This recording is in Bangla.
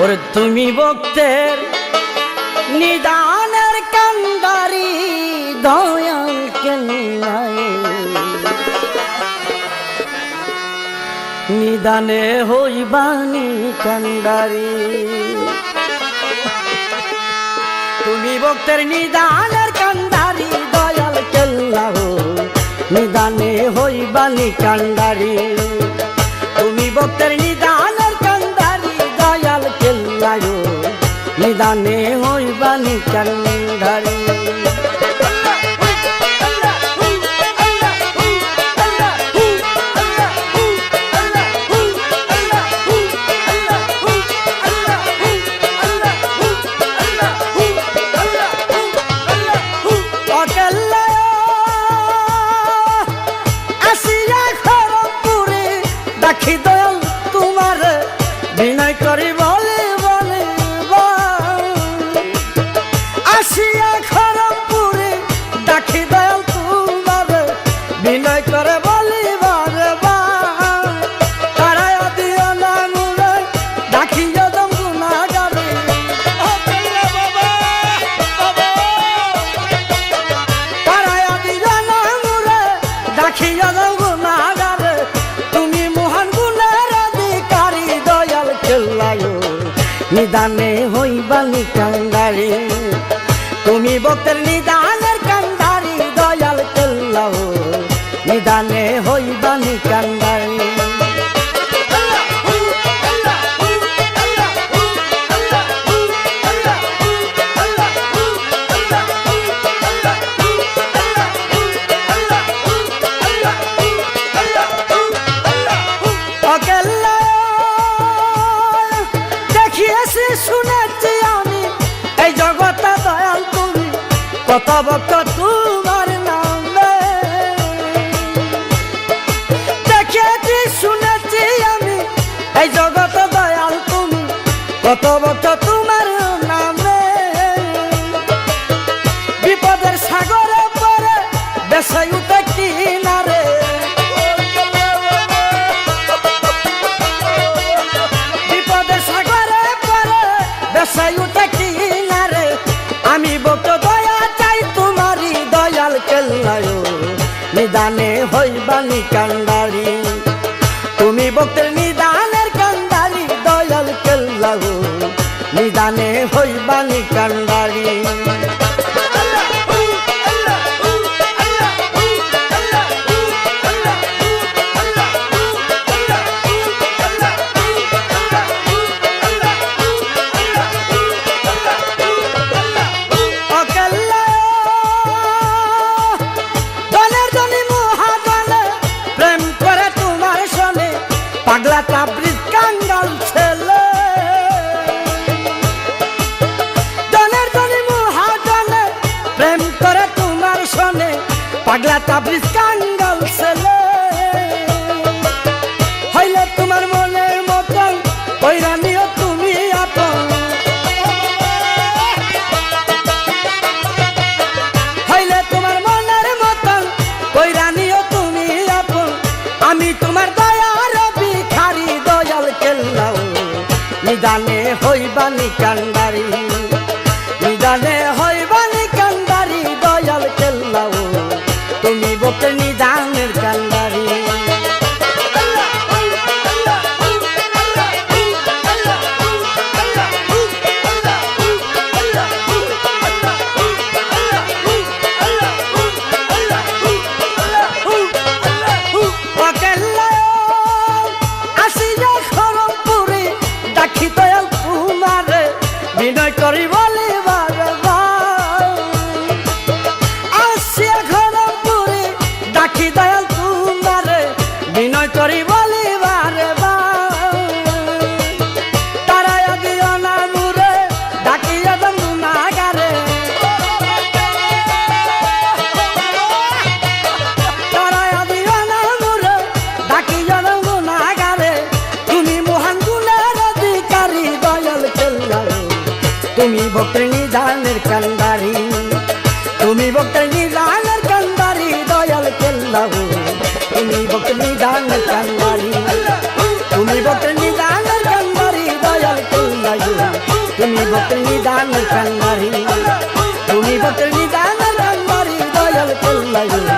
ওর তুমি ভক্তের নিদানের কান্দারি দয়াল কেন্নাই নিদানে হইবানি কান্দারি তুমি ভক্তের নিদানের কান্দারি দয়াল কেল্লাহ নিদানে হইবানি কান্দারি তুমি ভক্তের দয়াল কেল্লাহ নিদানে হইবানি কান্দারি আসিয়া নিদানে হইবানি কাঙ্গারি তুমি ভক্তের নিদানের কান্দারি দয়াল কেল্লাও নিদানে হইবানি কান্দারি অকেল্লা কত ভক্ত তোমার নামে। দেখেছি, শুনেছি আমি, এই জগত দয়াল তুমি। কত ভক্ত তোমার নামে। বিপদের সাগরে পরে বেসাই নিদানে হইবানি কান্দারি তুমি ভক্তের নিদানের কান্দারি দয়াল কেল্লাহ নিদানে হইবানি কান্দারি কাঙ্গাল ছেলে। হইলে তোমার মনের মতন কইরা তুমি আপন। তোমার মনের মতন কইরা তুমি আপন। আমি তোমার দয়ার ভিখারি দয়াল কেল্লাও। নিদানে হইবানি কান্দারি তুমি ভক্তের নিদানের কান্দারি তুমি ভক্তের নিদানের কান্দারি দয়াল কেল্লা তুমি ভক্তের নিদানের কান্দারি তুমি ভক্তের নিদানের কান্দারি দয়াল কেল্লা তুমি ভক্তের নিদানের কান্দারি তুমি ভক্তের নিদানের কান্দারি দয়াল কেল্লা